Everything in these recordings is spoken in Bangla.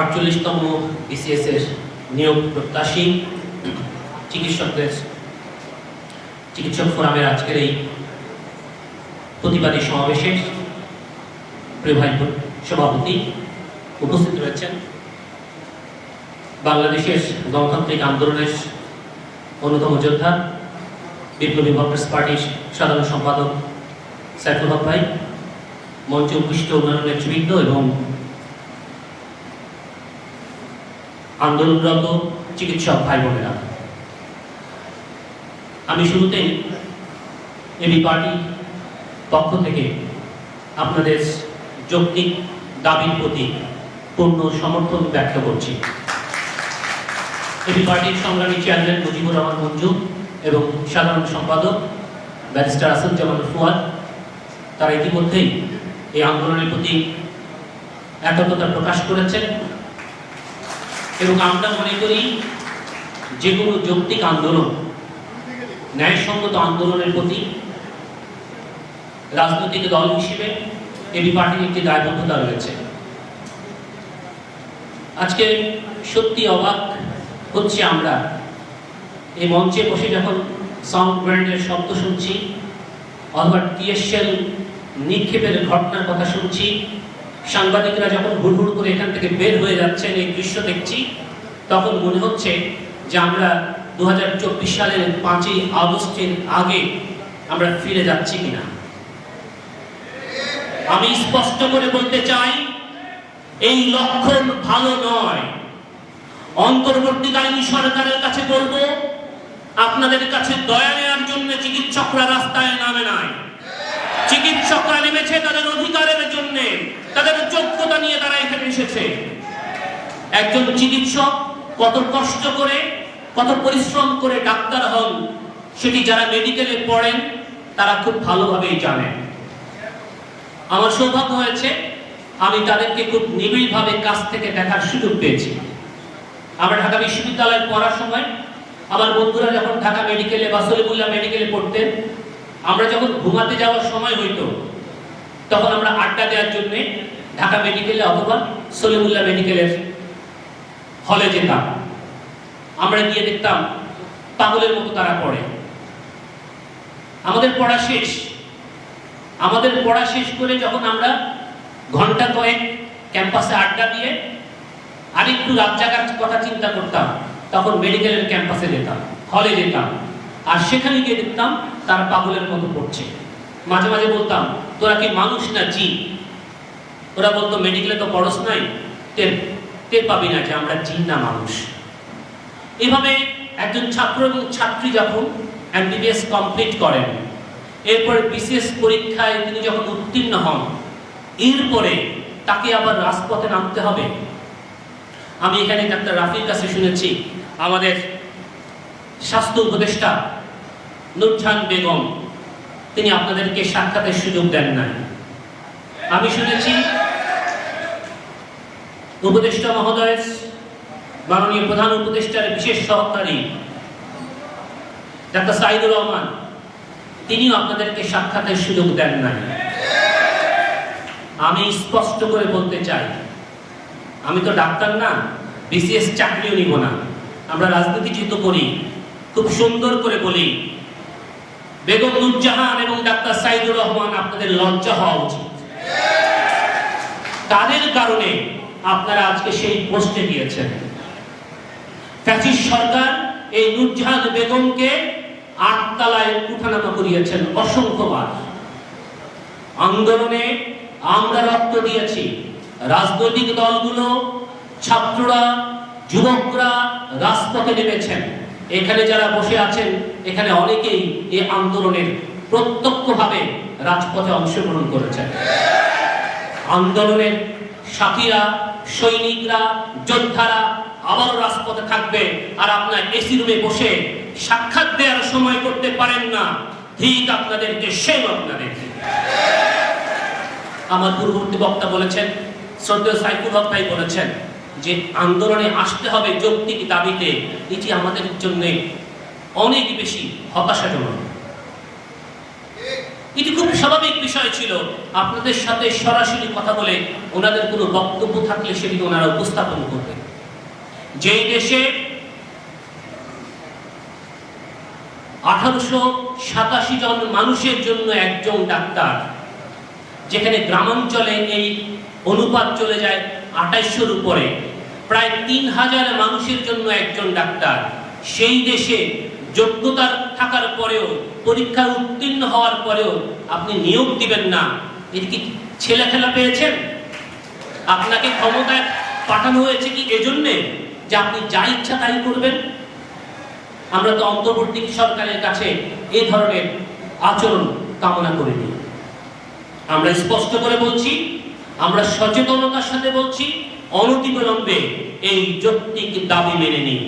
আটচল্লিশতম বিসিএস এর নিয়োগ প্রত্যাশী চিকিৎসকদের চিকিৎসক ফোরামের আজকের এই প্রতিবাদী সমাবেশে সভাপতি উপস্থিত রয়েছেন। বাংলাদেশের গণতান্ত্রিক আন্দোলনের অন্যতম যোদ্ধা বিপ্লবী কংগ্রেস পার্টির সাধারণ সম্পাদক সাইফুল হক ভাই, মঞ্চে উপস্থিত অন্যান্য নেতৃবৃন্দ এবং আন্দোলনরত চিকিৎসক ভাই বোনেরা, আমি শুরুতেই এবি পার্টি পক্ষ থেকে আপনাদের যৌক্তিক দাবির প্রতি পূর্ণ সমর্থন ব্যক্ত করছি। এবি পার্টির সংগ্রামী চেয়ারম্যান মুজিবুর রহমান মঞ্জু এবং সাধারণ সম্পাদক ব্যারিস্টার আসাদুজ্জামান ফুয়াদ, তারা ইতিমধ্যেই এই আন্দোলনের প্রতি একাত্মতা প্রকাশ করেছেন। এবং আমরা মনে করি যে কোনো যৌক্তিক আন্দোলন, ন্যায়সঙ্গত আন্দোলনের প্রতি রাজনৈতিক দল হিসেবে এবি পার্টির একটি দায়বদ্ধতা রয়েছে। আজকে সত্যি অবাক হচ্ছে আমরা। এই মঞ্চে বসে যখন সাউন্ড ব্র্যান্ডের শব্দ শুনছি, অথবা টিএসএল নিক্ষেপের ঘটনার কথা শুনছি সাংবাদিকরা যখন হুড়হুড় করে এখান থেকে বের হয়ে যাচ্ছেন, এই দৃশ্য দেখছি, তখন মনে হচ্ছে যে আমরা দু হাজার চব্বিশ সালের পাঁচই আগস্টের আগে আমরা ফিরে যাচ্ছি কিনা। আমি স্পষ্ট করে বলতে চাই, এই লক্ষণ ভালো নয়। অন্তর্বর্তীকালীন সরকারের কাছে বলব, আপনাদের কাছে দয়া নেওয়ার জন্য চিকিৎসকরা রাস্তায় নামে নাই। চিকিৎসকরা নেমেছে তাদের অধিকারের জন্য, তাদের যোগ্যতা নিয়ে তারা এখানে এসেছে। একজন চিকিৎসক কত কষ্ট করে, কত পরিশ্রম করে ডাক্তার হন, সেটি যারা মেডিকেলে পড়েন, তারা খুব ভালোভাবেই জানেন। আমার সৌভাগ্য হয়েছে, আমি তাদেরকে খুব নিবিড়ভাবে কাছ থেকে দেখার সুযোগ পেয়েছি। আমরা ঢাকা বিশ্ববিদ্যালয়ে পড়ার সময়, আমার বন্ধুরা যখন ঢাকা মেডিকেলে বা সলিমুল্লাহ মেডিকেলে পড়তেন আমরা যখন ঘুমাতে যাওয়ার সময় হইতো, তখন আমরা আড্ডা দেওয়ার জন্য ঢাকা মেডিকেলে অথবা সলিমুল্লাহ মেডিকেলের হলে যেতাম। আমরা গিয়ে দেখতাম পাগলের মতো তারা পড়ে। আমাদের পড়া শেষ। আমাদের পড়া শেষ করে যখন আমরা ঘণ্টা কয়েক ক্যাম্পাসে আড্ডা দিয়ে আরেকটু রাত জাগার কথা চিন্তা করতাম, তখন মেডিকেলের ক্যাম্পাসে যেতাম, হলে যেতাম। আর সেখানে গিয়ে দেখতাম তারা পাগলের মতো পড়ছে। মাঝে মাঝে বলতাম, তোরা কি মানুষ না জি ওরা বলতো, মেডিকেলে তো পড়স নাই, টের টের পাবি না যে আমরা জিন না মানুষ। এভাবে একজন ছাত্র এবং ছাত্রী যখন এমবিবিএস কমপ্লিট করেন, এরপরে বিশেষ পরীক্ষায় তিনি যখন উত্তীর্ণ হন, এরপরে তাকে আবার রাজপথে নামতে হবে। আমি এখানে ডাক্তার রাফির কাছে শুনেছি, আমাদের স্বাস্থ্য উপদেষ্টা নুরজাহান বেগম, তিনি আপনাদেরকে সাক্ষাতের সুযোগ দেন নাই। আমি শুনেছি উপদেষ্টা মহোদয়, মাননীয় প্রধান উপদেষ্টার বিশেষ সহকারী, ডাক্তার সাইদুর রহমান, তিনিও আপনাদেরকে সাক্ষাতের সুযোগ দেন নাই। আমি স্পষ্ট করে বলতে চাই, আমি তো ডাক্তার না, বিসিএস চাকরিও নিব না। আমরা রাজনীতি যেহেতু করি, খুব সুন্দর করে বলি বেগম নুরজাহান এবং ডাক্তার সাইদুর রহমান আপনাদের লজ্জা হওয়া উচিত। তাদের কারণে আপনারা আজকে সেই পোস্টে গিয়েছেন। ফ্যাসিস সরকার এই নুরজাহান বেগমকে আটতলায় উঠানামা করিয়েছেন অসংখ্যবার। আন্দোলনে আমরা রক্ত দিয়েছি। রাজনৈতিক দলগুলো, ছাত্ররা, যুবকরা রাজপথে নেমেছেন। এখানে যারা বসে আছেন, এখানে অনেকেই এই আন্দোলনের প্রত্যক্ষভাবে রাজপথে অংশগ্রহণ করেছেন। আন্দোলনের সাথীরা, সৈনিকরা, যোদ্ধারা আবারও রাজপথে থাকবে আর আপনার এসি রুমে বসে সাক্ষাৎ দেওয়ার সময় করতে পারেন না। ঠিক আপনাদেরকে সেই আপনাদেরকে আমার পূর্ববর্তী বক্তা বলেছেন, শ্রদ্ধেয় সাইফুল হক ভাই বলেছেন যে আন্দোলনে আসতে হবে যৌক্তিক দাবিতে, এটি আমাদের জন্য অনেক বেশি হতাশাজনক। এটি খুব স্বাভাবিক বিষয় ছিল। আপনাদের সাথে সরাসরি কথা বলে ওনাদের কোনো বক্তব্য থাকলে সেটি ওনারা উপস্থাপন করবেন। যেই দেশে আঠারোশো সাতাশি জন মানুষের জন্য একজন ডাক্তার, যেখানে গ্রামাঞ্চলে এই অনুপাত চলে যায় আঠাইশোর উপরে প্রায় তিন হাজার মানুষের জন্য একজন ডাক্তার। সেই দেশে যোগ্যতা থাকার পরেও পরীক্ষা উত্তীর্ণ হওয়ার পরেও আপনি নিয়োগ দিবেন না। এটি কি ছেলে খেলা পেয়েছেন? আপনাকে ক্ষমতায় পাঠানো হয়েছে কি এজন্যে যে আপনি যা ইচ্ছা তাই করবেন? আমরা তো অন্তর্বর্তী সরকারের কাছে এ ধরনের আচরণ কামনা করিনি। আমরা স্পষ্ট করে বলছি আমরা সচেতনতার সাথে বলছি, অনতিবিলম্বে এই যৌক্তিক দাবি মেনে নিই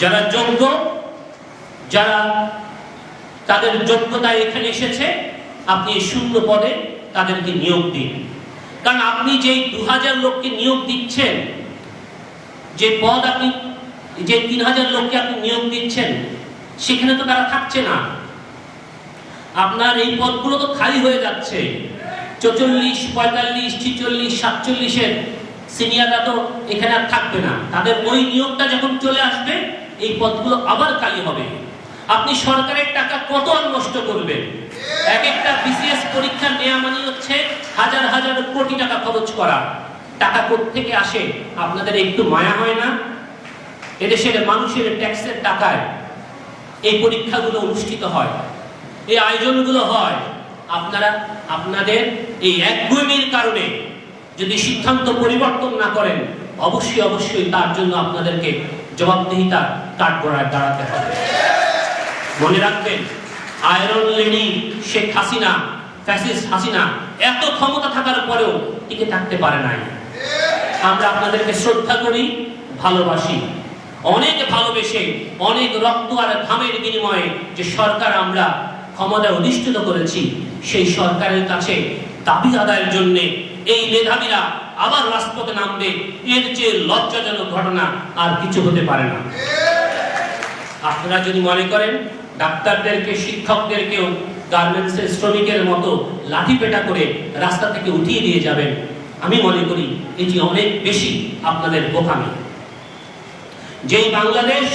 যারা যোগ্য, যারা তাদের যোগ্যতা এখানে এসেছে, আপনি শূন্য পদে তাদেরকে নিয়োগ দিন। কারণ আপনি যেই দু হাজার লোককে নিয়োগ দিচ্ছেন, যে পদ আপনি, যে তিন হাজার লোককে আপনি নিয়োগ দিচ্ছেন, সেখানে তো তারা থাকছে না। আপনার এই পদগুলো তো খালি হয়ে যাচ্ছে। চৌচল্লিশ, পঁয়তাল্লিশ, ছিচল্লিশ, সাতচল্লিশের সিনিয়ররা তো এখানে আর থাকবে না। তাদের ওই নিয়োগটা যখন চলে আসবে, এই পদগুলো আবার খালি হবে। আপনি সরকারের টাকা কত আর নষ্ট করবেন? এক একটা বিসিএস পরীক্ষা নেওয়া মানে হচ্ছে হাজার হাজার কোটি টাকা খরচ করা। টাকা থেকে আসে? আপনাদের একটু মায়া হয় না? এদেশের মানুষের ট্যাক্সের টাকায় এই পরীক্ষাগুলো অনুষ্ঠিত হয়। এই আয়োজনগুলো হয়। আপনারা, আপনাদের এই একগুমির কারণে যদি সিদ্ধান্ত পরিবর্তন না করেন, অবশ্যই অবশ্যই তার জন্য আপনাদেরকে জবাবদিহিতা কাঠগড়ায় দাঁড়াতে হবে। মনে রাখবেন, iron lady Sheikh Hasina, fascist Hasina, এত ক্ষমতা থাকার পরেও টিকে থাকতে পারে নাই। আমরা আপনাদেরকে শ্রদ্ধা করি, ভালোবাসি। অনেক ভালোবেসে, অনেক রক্ত আর ঘামের বিনিময়ে যে সরকার আমরা ক্ষমতায় অধিষ্ঠিত করেছি সেই সরকারের কাছে দাবি আদায়ের জন্য এই মেধাবীরা আবার রাজপথে নামবে। এর চেয়ে লজ্জাজনক ঘটনা আর কিছু হতে পারে না। আপনারা যদি মনে করেন, ডাক্তারদেরকে, শিক্ষকদেরকেও গার্মেন্টসের শ্রমিকের মতো লাঠি পেটা করে রাস্তা থেকে উঠিয়ে দিয়ে যাবেন, আমি মনে করি এটি অনেক বেশি আপনাদের বোকামি। যেই বাংলাদেশ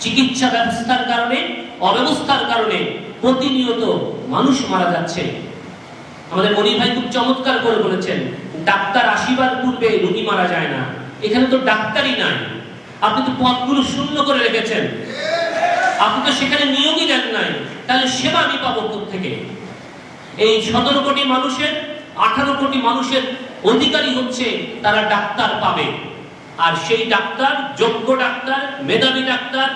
চিকিৎসা ব্যবস্থার কারণে, অব্যবস্থার কারণে প্রতিনিয়ত মানুষ মারা যাচ্ছে। আমাদের মনি ভাই খুব চমৎকার করে বলেছেন, ডাক্তার আসিবার পূর্বে রোগী মারা যায় না। এখানে তো ডাক্তারই নাই। আপনি তো পদগুলো শূন্য করে রেখেছেন। আপনি তো সেখানে নিয়োগই দেন নাই। তাহলে সেবা আমি পাবো থেকে এই সতেরো কোটি মানুষের, আঠারো কোটি মানুষের অধিকারী হচ্ছে তারা ডাক্তার পাবে। আর সেই ডাক্তার, যোগ্য ডাক্তার, মেধাবী ডাক্তার,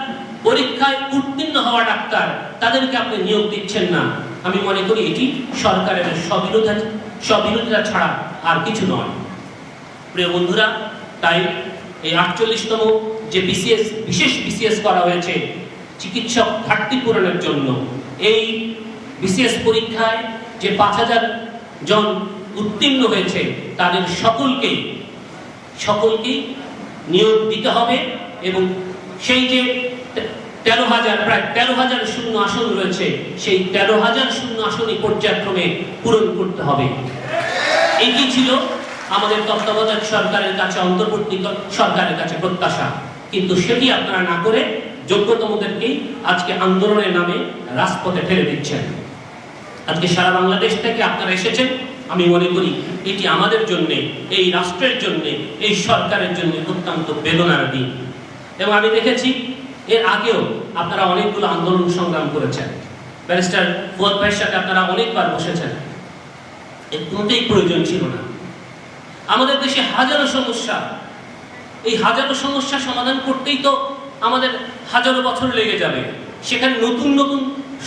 পরীক্ষায় উত্তীর্ণ হওয়া ডাক্তার, তাদেরকে আপনি নিয়োগ দিচ্ছেন না। আমি মনে করি এটি সরকারের স্ববিরোধা স্ববিরোধিতা ছাড়া আর কিছু নয়। প্রিয় বন্ধুরা, তাই এই আটচল্লিশতম যে বিসিএস, বিশেষ বিসিএস করা হয়েছে চিকিৎসক ঘাটতি পূরণের জন্য, এই বিসিএস পরীক্ষায় যে পাঁচ হাজার জন উত্তীর্ণ হয়েছে, তাদের সকলকেই সকলকেই নিয়োগ দিতে হবে এবং সেই যে তেরো হাজার, প্রায় তেরো হাজার শূন্য আসন রয়েছে। সেই তেরো হাজার শূন্য আসনই পর্যায়ক্রমে পূরণ করতে হবে। এটি ছিল? আমাদের তত্ত্বাবধায়ক সরকারের কাছে, অন্তর্বর্তী সরকারের কাছে প্রত্যাশা। কিন্তু সেটি আপনারা না করে যোগ্যতমদেরকেই আজকে আন্দোলনের নামে রাজপথে ঠেলে দিচ্ছেন। আজকে সারা বাংলাদেশ থেকে আপনারা এসেছেন। আমি মনে করি এটি আমাদের জন্য, এই রাষ্ট্রের জন্য, এই সরকারের জন্য অত্যন্ত বেদনার দিন। এবং আমি দেখেছি এর আগেও আপনারা অনেকগুলো আন্দোলন সংগ্রাম করেছেন। ব্যারিস্টার ফুয়াদ ভাইয়ের সাথে আপনারা অনেকবার বসেছেন। এর কোনোটাই প্রয়োজন ছিল না। আমাদের দেশে হাজারো সমস্যা। এই হাজারো সমস্যা সমাধান করতেই তো আমাদের হাজারো বছর লেগে যাবে। সেখানে নতুন নতুন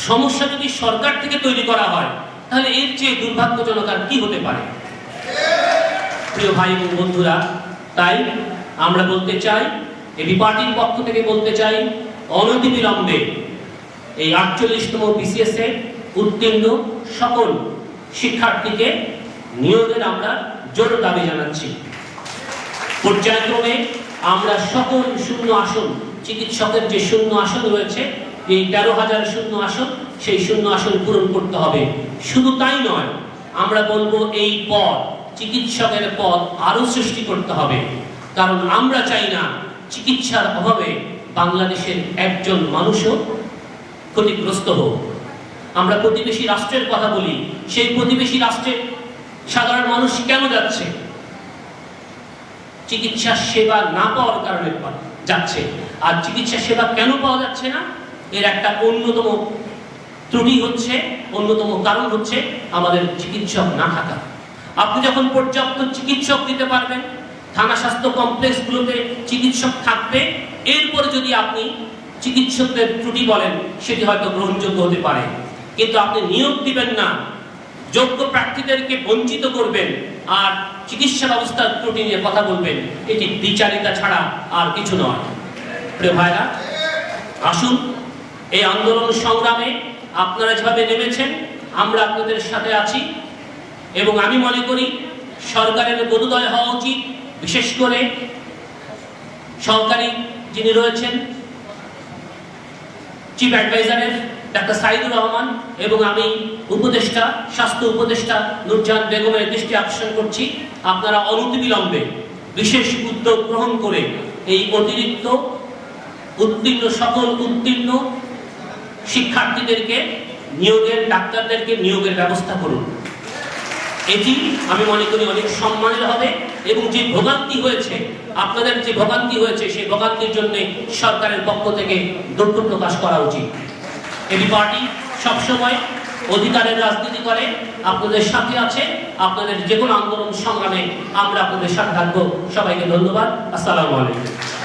সমস্যা যদি সরকার থেকে তৈরি করা হয়, তাহলে এর চেয়ে দুর্ভাগ্যজনক আর কি হতে পারে? প্রিয় ভাই এবং বন্ধুরা, তাই আমরা বলতে চাই এবি পার্টির পক্ষ থেকে বলতে চাই অনতিবিলম্বে এই আটচল্লিশতম বিসিএস এ উত্তীর্ণ সকল শিক্ষার্থীকে নিয়োগের আমরা জোর দাবি জানাচ্ছি। পর্যায়ক্রমে আমরা সকল শূন্য আসন, চিকিৎসকের যে শূন্য আসন রয়েছে, এই তেরো হাজার শূন্য আসন, সেই শূন্য আসন পূরণ করতে হবে। শুধু তাই নয়, আমরা বলব এই পদ, চিকিৎসকের পদ আরও সৃষ্টি করতে হবে। কারণ আমরা চাই না চিকিৎসার অভাবে বাংলাদেশের একজন মানুষও ক্ষতিগ্রস্ত হোক। আমরা প্রতিবেশী রাষ্ট্রের কথা বলি, সেই প্রতিবেশী রাষ্ট্রে সাধারণ মানুষ কেন যাচ্ছে? চিকিৎসা সেবা না পাওয়ার কারণে যাচ্ছে। আর চিকিৎসা সেবা কেন পাওয়া যাচ্ছে না? এর একটা অন্যতম ত্রুটি হচ্ছে, অন্যতম কারণ হচ্ছে আমাদের চিকিৎসক না থাকা। আপনি যখন পর্যাপ্ত চিকিৎসক দিতে পারবেন থানা স্বাস্থ্য কমপ্লেক্সগুলোতে চিকিৎসক থাকবে। এরপরে যদি আপনি চিকিৎসকদের ত্রুটি বলেন, সেটি হয়তো গ্রহণযোগ্য হতে পারে। কিন্তু আপনি নিয়োগ দিবেন না। যোগ্য প্রার্থীদেরকে বঞ্চিত করবেন আর চিকিৎসা ব্যবস্থার ত্রুটি নিয়ে কথা বলবেন, এটি বিচারিতা ছাড়া আর কিছু নয়। প্রিয় ভাইরা, আসুন, এই আন্দোলন সংগ্রামে আপনারা যেভাবে নেমেছেন, আমরা আপনাদের সাথে আছি এবং আমি মনে করি সরকারের বোধোদয় হওয়া উচিত। বিশেষ করে সরকারি যিনি রয়েছেন চিফ অ্যাডভাইজারের ডাক্তার সাইদুর রহমান এবং আমি উপদেষ্টা, স্বাস্থ্য উপদেষ্টা নুরজাহান বেগমের দৃষ্টি আকর্ষণ করছি। আপনারা অনতিবিলম্বে বিশেষ উদ্যোগ গ্রহণ করে এই অতিরিক্ত উত্তীর্ণ, সকল উত্তীর্ণ শিক্ষার্থীদেরকে, নিয়োগের ডাক্তারদেরকে নিয়োগের ব্যবস্থা করুন। এটি আমি মনে করি অনেক সম্মানের হবে এবং যে ভোগান্তি হয়েছে, আপনাদের যে ভোগান্তি হয়েছে, সেই ভোগান্তির জন্য সরকারের পক্ষ থেকে দুঃখ প্রকাশ করা উচিত। এটি পার্টি সবসময় অধিকারের রাজনীতি করে, আপনাদের সাথে আছে, আপনাদের যে কোনো আন্দোলন সংগ্রামে আমরা আপনাদের সাথে থাকব। সবাইকে ধন্যবাদ। আসসালামু আলাইকুম।